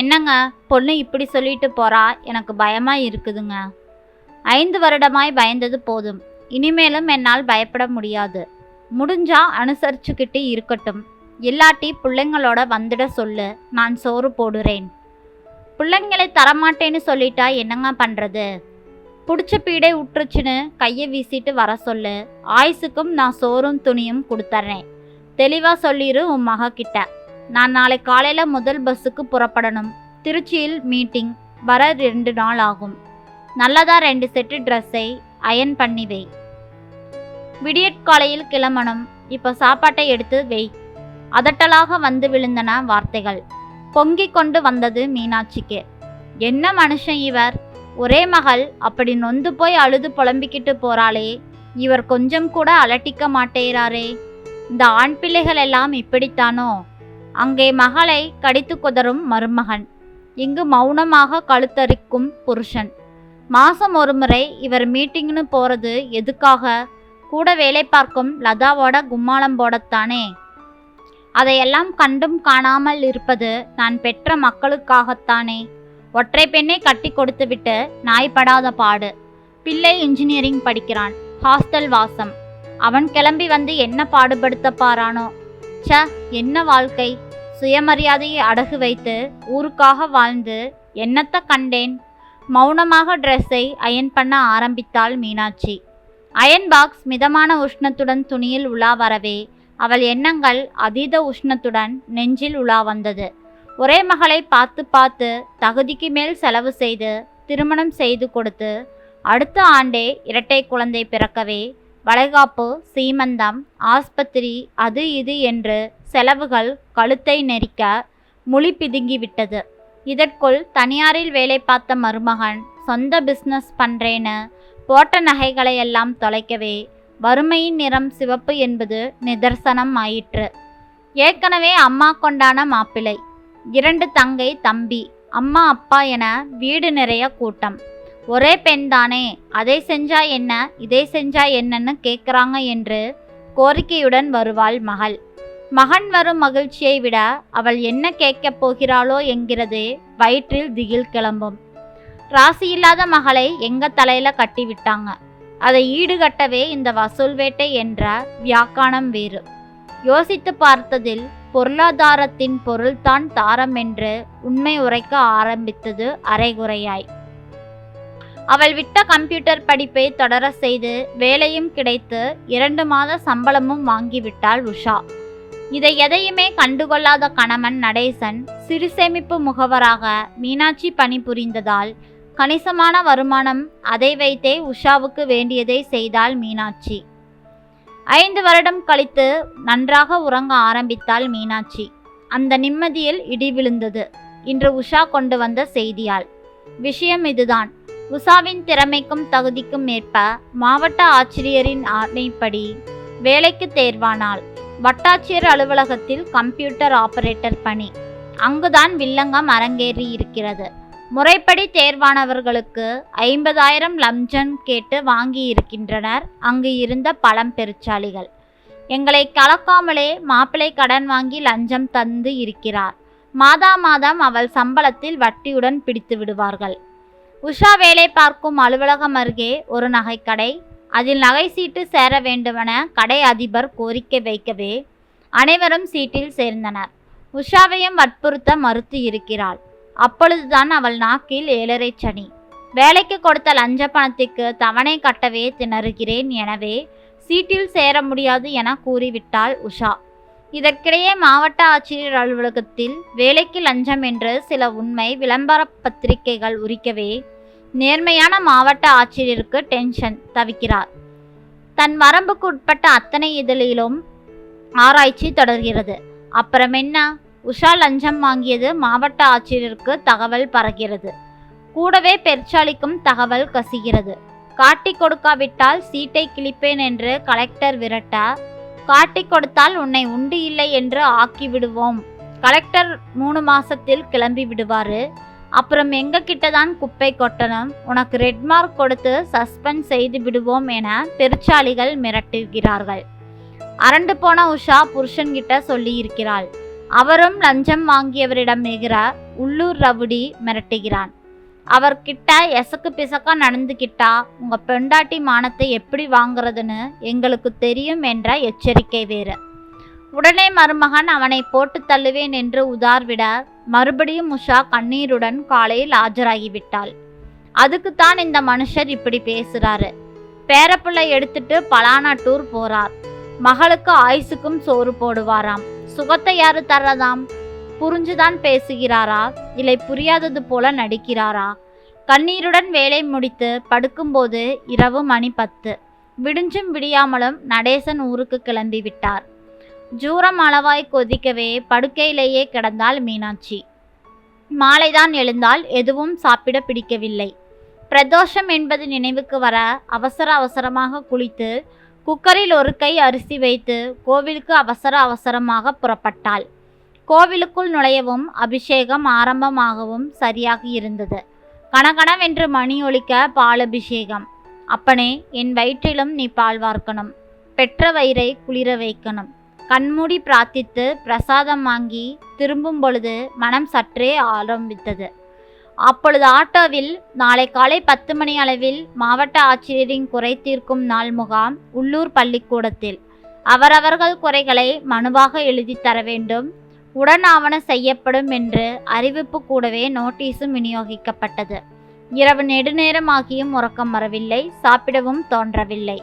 என்னங்க பொண்ணு இப்படி சொல்லிட்டு போறா? எனக்கு பயமா இருக்குதுங்க. ஐந்து வருடமாய் பயந்தது போதும். இனிமேலும் என்னால் பயப்பட முடியாது. முடிஞ்சா அனுசரிச்சுக்கிட்டு இருக்கட்டும். இல்லாட்டி பிள்ளைங்களோட வந்துட சொல்லு. நான் சோறு போடுறேன். பிள்ளைங்களை தரமாட்டேன்னு சொல்லிட்டா என்னங்க பண்ணுறது பிடிச்ச பீடை உற்றுச்சுன்னு கையை வீசிட்டு வர சொல்லு. ஆயுசுக்கும் நான் சோறும் துணியும் கொடுத்துட்றேன் தெளிவாக சொல்லிடு உன் மகக்கிட்ட. நான் நாளை காலையில் முதல் பஸ்ஸுக்கு புறப்படணும். திருச்சியில் மீட்டிங் வர ரெண்டு நாள் ஆகும். நல்லதா ரெண்டு செட்டு ட்ரெஸ்ஸை அயன் பண்ணி வை. விடியற்காலையில் கிளம்பணும். இப்போ சாப்பாட்டை எடுத்து வை. அதட்டலாக வந்து விழுந்தன வார்த்தைகள். பொங்கிக் கொண்டு வந்தது மீனாட்சிக்கு. என்ன மனுஷன் இவர்? ஒரே மகள் அப்படி நொந்து போய் அழுது புலம்பிக்கிட்டு போறாளே. இவர் கொஞ்சம் கூட அலட்டிக்க மாட்டேறாரே. இந்த ஆண் பிள்ளைகள் எல்லாம் இப்படித்தானோ? அங்கே மகளை கடித்து குதறும் மருமகன். இங்கு மௌனமாக கழுத்தரிக்கும் புருஷன். மாசம் ஒரு முறை இவர் மீட்டிங்னு போறது எதுக்காக? கூட வேலை பார்க்கும் லதாவோட கும்மாளம் போடத்தானே? அதையெல்லாம் கண்டும் காணாமல் இருப்பது நான் பெற்ற மக்களுக்காகத்தானே? ஒற்றை பெண்ணை கட்டி கொடுத்துவிட்டு நாய்ப்படாத பாடு. பிள்ளை இன்ஜினியரிங் படிக்கிறான். ஹாஸ்டல் வாசம். அவன் கிளம்பி வந்து என்ன பாடுபடுத்த பாரானோ ச்ச என்ன வாழ்க்கை? சுயமரியாதையை அடகு வைத்து ஊருக்காக வாழ்ந்து என்னத்தை கண்டேன்? மௌனமாக ட்ரெஸ்ஸை அயன் பண்ண ஆரம்பித்தாள் மீனாட்சி. அயன் பாக்ஸ் மிதமான உஷ்ணத்துடன் துணியில் உலா வரவே அவள் எண்ணங்கள் அதீத உஷ்ணத்துடன் நெஞ்சில் உலா வந்தது. ஒரே மகளை பார்த்து பார்த்து தகுதிக்கு மேல் செலவு செய்து திருமணம் செய்து கொடுத்து அடுத்த ஆண்டே இரட்டை குழந்தை பிறக்கவே வளைகாப்பு சீமந்தம் ஆஸ்பத்திரி அது இது என்று செலவுகள் கழுத்தை நெரிக்க முழி பிதுங்கிவிட்டது. இதற்குள் தனியாரில் வேலை பார்த்த மருமகன் சொந்த பிஸ்னஸ் பண்றேன்னு போட்ட நகைகளை எல்லாம் தொலைக்கவே வறுமையின் நிறம் சிவப்பு என்பது நிதர்சனம் ஆயிற்று. ஏற்கனவே அம்மா கொண்டான மாப்பிள்ளை இரண்டு தங்கை தம்பி அம்மா அப்பா என வீடு நிறைய கூட்டம். ஒரே பெண்தானே அதை செஞ்சா என்ன இதை செஞ்சா என்னன்னு கேட்குறாங்க என்று கோரிக்கையுடன் வருவாள் மகள். மகன் வரும் மகிழ்ச்சியை விட அவள் என்ன கேட்கப் போகிறாளோ என்கிறது வயிற்றில் திகில் கிளம்பும். ராசி இல்லாத மகளை எங்க தலையில கட்டி விட்டாங்க அதை ஈடுகட்டவே இந்த வசூல் வேட்டை என்ற வியாக்கானம் வேறு. யோசித்து பார்த்ததில் பொருளாதாரத்தின் பொருள்தான் தாரம் என்று உண்மை உரைக்க ஆரம்பித்தது அரைகுறையாய். அவள் விட்ட கம்ப்யூட்டர் படிப்பை தொடர செய்து வேலையும் கிடைத்து இரண்டு மாத சம்பளமும் வாங்கிவிட்டாள் உஷா. இதை எதையுமே கண்டுகொள்ளாத கணவன் நடேசன் சிறு சேமிப்பு முகவராக மீனாட்சி பணிபுரிந்ததால் கணிசமான வருமானம் அதை வைத்தே உஷாவுக்கு வேண்டியதை செய்தாள் மீனாட்சி. ஐந்து வருடம் கழித்து நன்றாக உறங்க ஆரம்பித்தாள் மீனாட்சி. அந்த நிம்மதியில் இடி விழுந்தது. இன்று உஷா கொண்டு வந்த செய்தியால். விஷயம் இதுதான். உஷாவின் திறமைக்கும் தகுதிக்கும் ஏற்ப மாவட்ட ஆட்சியரின் ஆணைப்படி வேலைக்கு தேர்வானாள். வட்டாட்சியர் அலுவலகத்தில் கம்ப்யூட்டர் ஆபரேட்டர் பணி. அங்குதான் வில்லங்கம் அரங்கேறி இருக்கிறது. முறைப்படி தேர்வானவர்களுக்கு ஐம்பதாயிரம் லம்ஜம் கேட்டு வாங்கி இருக்கின்றனர். அங்கு இருந்த பழம் பெருச்சாளிகள். எங்களை கலக்காமலே மாப்பிளை கடன் வாங்கி லஞ்சம் தந்து இருக்கிறார். மாதா மாதம் அவள் சம்பளத்தில் வட்டியுடன் பிடித்து விடுவார்கள். உஷா வேலை பார்க்கும் அலுவலகம் அருகே ஒரு நகைக்கடை அதில் நகை சீட்டு சேர வேண்டுமென கடை அதிபர் கோரிக்கை வைக்கவே அனைவரும் சீட்டில் சேர்ந்தனர். உஷாவையும் வற்புறுத்த மறுத்து இருக்கிறாள். அப்பொழுதுதான் அவள் நாக்கில் ஏழரை சனி. வேலைக்கு கொடுத்த லஞ்ச பணத்திற்கு தவணை கட்டவே திணறுகிறேன் எனவே சீட்டில் சேர முடியாது என கூறிவிட்டாள் உஷா. இதற்கிடையே மாவட்ட ஆட்சியர் அலுவலகத்தில் வேலைக்கு லஞ்சம் என்று சில உண்மை விளம்பர பத்திரிகைகள் உரிக்கவே நேர்மையான மாவட்ட ஆட்சியருக்கு டென்ஷன் தவிக்கிறார். தன் வரம்புக்கு உட்பட்ட அத்தனை இதழிலும் ஆராய்ச்சி தொடர்கிறது. அப்புறம் என்ன உஷா லஞ்சம் வாங்கியது மாவட்ட ஆட்சியருக்கு தகவல் பறக்கிறது கூடவே பெருச்சாளிக்கும் தகவல் கசிகிறது. காட்டி கொடுக்காவிட்டால் சீட்டை கிழிப்பேன் என்று கலெக்டர் விரட்ட காட்டி கொடுத்தால் உன்னை உண்டு இல்லை என்று ஆக்கி விடுவோம் கலெக்டர் மூணு மாசத்தில் கிளம்பி விடுவாரு. அப்புறம் எங்ககிட்ட தான் குப்பை கொட்டணும்? உனக்கு ரெட் மார்க் கொடுத்து சஸ்பெண்ட் செய்து விடுவோம் என பெருச்சாளிகள் மிரட்டுகிறார்கள். அரண்டு போன உஷா புருஷன்கிட்ட சொல்லியிருக்கிறாள். அவரும் லஞ்சம் வாங்கியவரிடம் மிகிற உள்ளூர் ரவுடி மிரட்டுகிறான். அவர்கிட்ட எசக்கு பிசக்கா நடந்துக்கிட்டா உங்க பெண்டாட்டி மானத்தை எப்படி வாங்குறதுன்னு எங்களுக்கு தெரியும் என்ற எச்சரிக்கை வேறு. உடனே மருமகன் அவனை போட்டு தள்ளுவேன் என்று உதார்விட மறுபடியும் உஷா கண்ணீருடன் காலையில் ஆஜராகிவிட்டாள். அதுக்குத்தான் இந்த மனுஷர் இப்படி பேசுறாரு. பேரப்பிள்ளை எடுத்துட்டு பலானா டூர் போறார். மகளுக்கு ஆயுசுக்கும் சோறு போடுவாராம். சுகத்தை யாரு தர்றதாம்? புரிஞ்சுதான் பேசுகிறாரா? இல்லை புரியாதது போல நடிக்கிறாரா? கண்ணீருடன் வேலை முடித்து படுக்கும்போது இரவு மணி பத்து. விடிஞ்சும் விடியாமலும் நடேசன் ஊருக்கு கிளம்பி விட்டார் ஜூரம் அளவாய் கொதிக்கவே படுக்கையிலேயே கிடந்தாள் மீனாட்சி. மாலைதான் எழுந்தால் எதுவும் சாப்பிட பிடிக்கவில்லை. பிரதோஷம் என்பது நினைவுக்கு வர அவசர அவசரமாக குளித்து குக்கரில் ஒரு கை அரிசி வைத்து கோவிலுக்கு அவசர அவசரமாக புறப்பட்டாள். கோவிலுக்குள் நுழையவும் அபிஷேகம் ஆரம்பமாகவும் சரியாக இருந்தது. கணகணவென்று மணி ஒலிக்க பாலபிஷேகம் அப்பனே என் வயிற்றிலும் நீ பால் வார்க்கணும். பெற்ற வயிறை குளிர வைக்கணும். கண்மூடி பிரார்த்தித்து பிரசாதம் வாங்கி திரும்பும் பொழுது மனம் சற்றே ஆரம்பித்தது. அப்பொழுது ஆட்டோவில் நாளை காலை பத்து மணி அளவில் மாவட்ட ஆட்சியரின் குறை தீர்க்கும் நாள் முகாம் உள்ளூர் பள்ளிக்கூடத்தில். அவரவர்கள் குறைகளை மனுவாக எழுதி தர வேண்டும். உடன் ஆவண செய்யப்படும் என்று அறிவிப்பு கூடவே நோட்டீஸும் விநியோகிக்கப்பட்டது. இரவு நெடுநேரமாகியும் உறக்கம் வரவில்லை சாப்பிடவும் தோன்றவில்லை.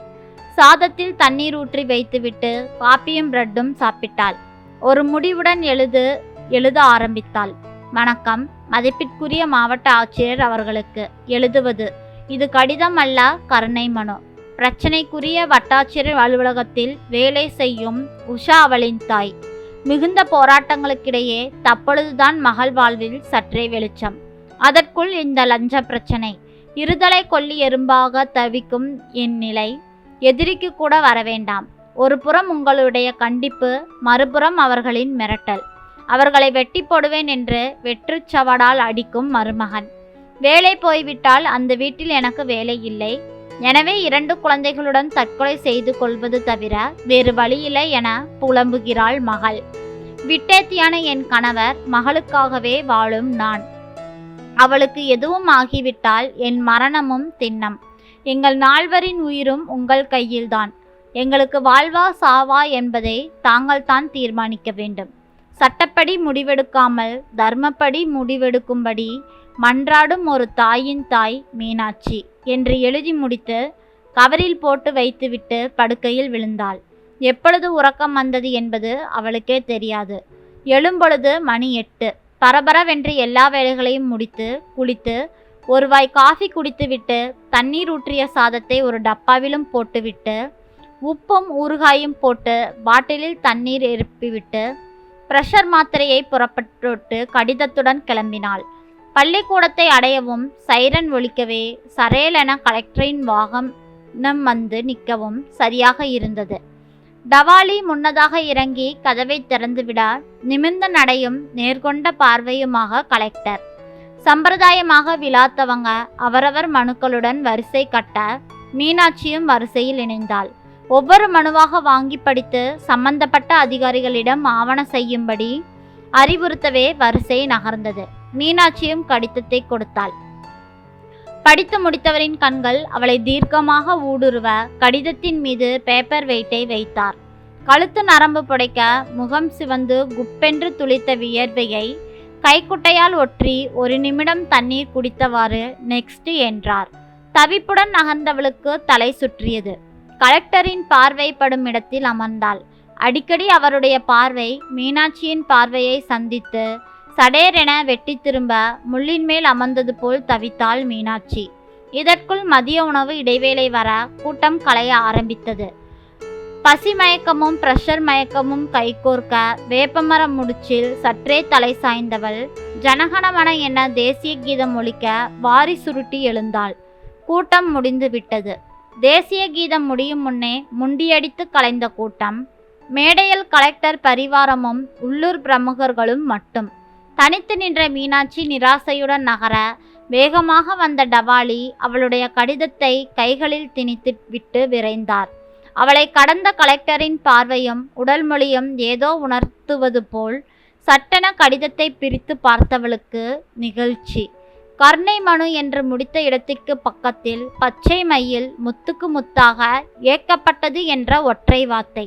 சாதத்தில் தண்ணீர் ஊற்றி வைத்துவிட்டு காப்பியும் பிரெட்டும் சாப்பிட்டாள். ஒரு முடிவுடன் எழுது எழுத ஆரம்பித்தாள். வணக்கம். மதிப்பிற்குரிய மாவட்ட ஆட்சியர் அவர்களுக்கு எழுதுவது இது கடிதம் அல்ல கருணை மனு. பிரச்சனைக்குரிய வட்டாட்சியர் அலுவலகத்தில் வேலை செய்யும் உஷா அவளின் தாய். மிகுந்த போராட்டங்களுக்கிடையே தப்பொழுதுதான் மகள் வாழ்வில் சற்றே வெளிச்சம். அதற்குள் இந்த லஞ்ச பிரச்சனை. இருதலை கொல்லி எறும்பாக தவிக்கும் என் நிலை. எதிரிக்கு கூட வரவேண்டாம் ஒரு புறம் உங்களுடைய கண்டிப்பு மறுபுறம் அவர்களின் மிரட்டல். அவர்களை வெட்டி போடுவேன் என்று வெற்றுச்சவடால் அடிக்கும் மருமகன். வேலை போய்விட்டால் அந்த வீட்டில் எனக்கு வேலை இல்லை. எனவே இரண்டு குழந்தைகளுடன் தற்கொலை செய்து கொள்வது தவிர வேறு வழியில்லை என புலம்புகிறாள் மகள். விட்டேத்தியான என் கணவர் மகளுக்காகவே வாழும் நான். அவளுக்கு எதுவும் ஆகிவிட்டால் என் மரணமும் திண்ணம். எங்கள் நால்வரின் உயிரும் உங்கள் கையில்தான். எங்களுக்கு வாழ்வா சாவா என்பதை தாங்கள் தான் தீர்மானிக்க வேண்டும். சட்டப்படி முடிவெடுக்காமல் தர்மப்படி முடிவெடுக்கும்படி மன்றாடும் ஒரு தாயின் தாய் மீனாட்சி என்று எழுதி முடித்து கவரில் போட்டு வைத்துவிட்டு படுக்கையில் விழுந்தாள். எப்பொழுது உறக்கம் வந்தது என்பது அவளுக்கே தெரியாது. எழும்பொழுது மணி எட்டு. பரபரவென்று எல்லா வேலைகளையும் முடித்து குளித்து ஒரு வாய் காஃபி குடித்துவிட்டு தண்ணீர் ஊற்றிய சாதத்தை ஒரு டப்பாவிலும் போட்டுவிட்டு உப்பும் ஊறுகாயும் போட்டு பாட்டிலில் தண்ணீர் எழுப்பிவிட்டு ப்ரெஷர் மாத்திரையை புறப்பட்டு கடிதத்துடன் கிளம்பினாள். பள்ளிக்கூடத்தை அடையவும் சைரன் ஒலிக்கவே சரேலென கலெக்டரின் வாகனம் வந்து நிற்கவும் சரியாக இருந்தது. டவாலி முன்னதாக இறங்கி கதவை திறந்துவிட நிமிர்ந்த நடையும் நேர்கொண்ட பார்வையுமாக கலெக்டர். சம்பிரதாயமாக விழாத்தவங்க அவரவர் மனுக்களுடன் வரிசை கட்ட மீனாட்சியும் வரிசையில் இணைந்தாள். ஒவ்வொரு மனுவாக வாங்கி படித்து சம்பந்தப்பட்ட அதிகாரிகளிடம் ஆவண செய்யும்படி அறிவுறுத்தவே வரிசை நகர்ந்தது. மீனாட்சியும் கடிதத்தை கொடுத்தாள். படித்து முடித்தவரின் கண்கள் அவளை தீர்க்கமாக ஊடுருவ கடிதத்தின் மீது பேப்பர் வெயிட்டை வைத்தார். கழுத்து நரம்பு புடைக்க முகம் சிவந்து குப்பென்று துளித்த வியர்வையை கைக்குட்டையால் ஒற்றி ஒரு நிமிடம் தண்ணீர் குடித்தவாறு நெக்ஸ்ட் என்றார். தவிப்புடன் நகர்ந்தவளுக்கு தலை சுற்றியது. கலெக்டரின் பார்வை படும் இடத்தில் அமர்ந்தாள். அடிக்கடி அவருடைய பார்வை மீனாட்சியின் பார்வையை சந்தித்து சடேரென வெட்டி திரும்ப முள்ளின் மேல் அமர்ந்தது போல் தவித்தாள் மீனாட்சி. இதற்குள் மதிய உணவு இடைவேளை வர கூட்டம் கலைய ஆரம்பித்தது. பசி மயக்கமும் பிரஷர் மயக்கமும் கைகோர்க்க வேப்பமரம் முடிச்சில் சற்றே தலை சாய்ந்தவள். ஜனகணமன என தேசிய கீதம் ஒழிக்க வாரி சுருட்டி எழுந்தாள். கூட்டம் முடிந்து விட்டது. தேசிய கீதம் முடியும் முன்னே முண்டியடித்து கலைந்த கூட்டம். மேடையில் கலெக்டர் பரிவாரமும் உள்ளூர் பிரமுகர்களும் மட்டும். தனித்து நின்ற மீனாட்சி நிராசையுடன் நகர வேகமாக வந்த டவாலி அவளுடைய கடிதத்தை கைகளில் திணித்து விட்டு விரைந்தார். அவளை கடந்த கலெக்டரின் பார்வையும் உடல் மொழியும் ஏதோ உணர்த்துவது போல் சட்டென கடிதத்தை பிரித்து பார்த்தவளுக்கு நிகழ்ச்சி. கருணை மனு என்று முடித்த இடத்துக்கு பக்கத்தில் பச்சை மையில் முத்துக்கு முத்தாக ஏக்கப்பட்டது என்ற ஒற்றை வார்த்தை.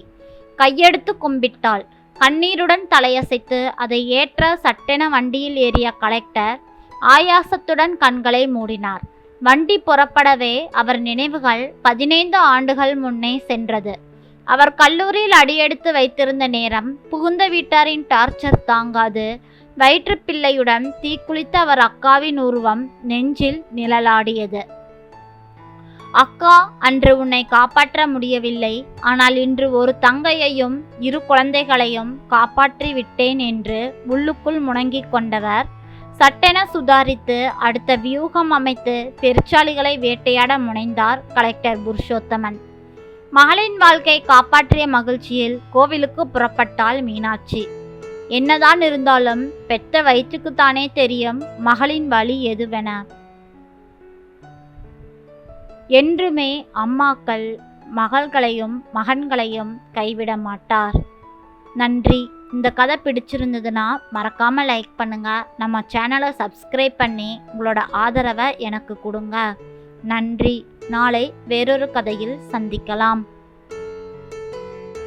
கையெடுத்து கும்பிட்டாள். கண்ணீருடன் தலையசைத்து அதை ஏற்ற சட்டென வண்டியில் ஏறிய கலெக்டர் ஆயாசத்துடன் கண்களை மூடினார். வண்டி புறப்படவே அவர் நினைவுகள் பதினைந்து ஆண்டுகள் முன்னே சென்றது. அவர் கல்லூரியில் அடியெடுத்து வைத்திருந்த நேரம் புகுந்த வீட்டாரின் டார்ச்சர் தாங்காது. வயிற்றுப்பிள்ளையுடன் தீக்குளித்த அவர் அக்காவின் உருவம் நெஞ்சில் நிழலாடியது. அக்கா அன்று உன்னை காப்பாற்ற முடியவில்லை. ஆனால் இன்று ஒரு தங்கையையும் இரு குழந்தைகளையும் காப்பாற்றி விட்டேன் என்று உள்ளுக்குள் முணங்கிக் கொண்டவர் சட்டென சுதாரித்து அடுத்த வியூகம் அமைத்து பெருச்சாளிகளை வேட்டையாட முனைந்தார் கலெக்டர் புருஷோத்தமன். மகளின் வாழ்க்கை காப்பாற்றிய மகிழ்ச்சியில் கோவிலுக்கு புறப்பட்டாள் மீனாட்சி. என்னதான் இருந்தாலும் பெத்த வயிற்றுக்குத்தானே தெரியும் மகளின் வழி எதுவென. என்றுமே அம்மாக்கள் மகள்களையும் மகன்களையும் கைவிட மாட்டார். நன்றி. இந்த கதை பிடிச்சிருந்ததுன்னா மறக்காமல் லைக் பண்ணுங்கள் நம்ம சேனலை சப்ஸ்கிரைப் பண்ணி உங்களோட ஆதரவை எனக்கு கொடுங்க. நன்றி. நாளை வேறொரு கதையில் சந்திக்கலாம்.